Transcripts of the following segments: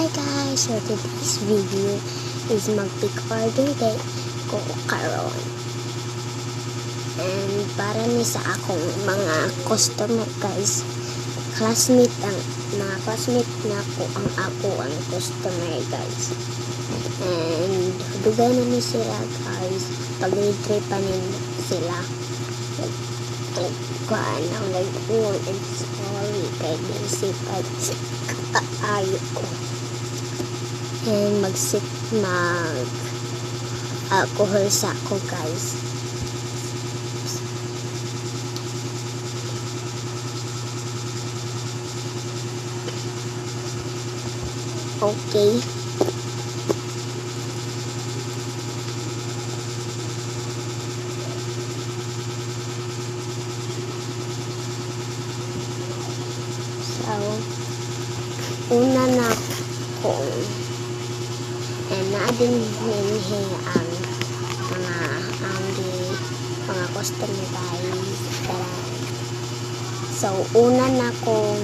Hi guys! So today's video is mag-pick order day ko karon. And para ni sa akong mga customer guys, classmate ang mga classmate na ko ang ako ang customer guys. And dugay na ni sila guys. Pag-trip pa nin sila. Kuhaan ang nag-uwan and sorry kay busy pag kaayo ko. And mag-sit mag alcohol sa ako guys. Okay. So, una na ko naadin ninhi ang mga di mga customer guys Taran. so una na kong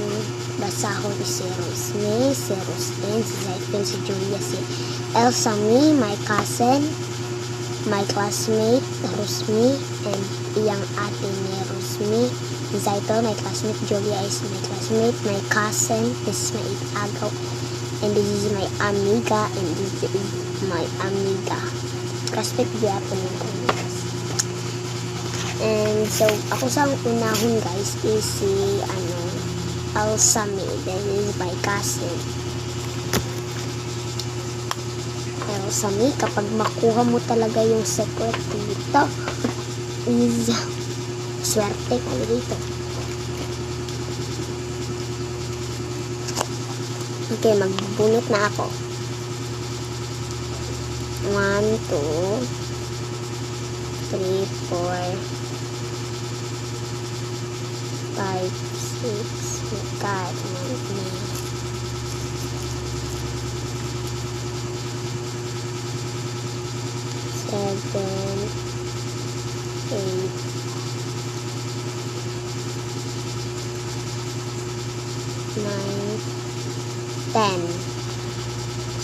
basahon si Rosme si Roslyn si Zaitin si Julia si Elsa me my cousin my classmate Rosme and iyang ate ni Rosme Zaito, my classmate Julia is my classmate my cousin is my agaw and this is my amiga and this is my amiga. Classmate biya po and so ako sa unahon guys is si ano Elsami this is my cousin. Elsami kapag makuha mo talaga yung secret dito is swerte ka dito Okay, magbunot na ako. One, two, three, four, five, six, God, nine, seven, eight, nine, 10.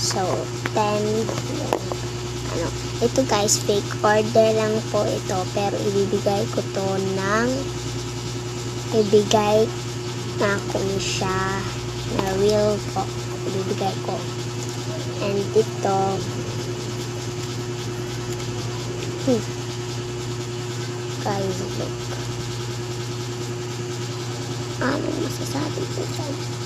So, 10. Ano, ito guys, fake order lang po ito. Pero ibibigay ko to ng ibigay na kung siya na real po. Ibibigay ko. And ito hmm. guys, look. Ano masasabi ko dyan?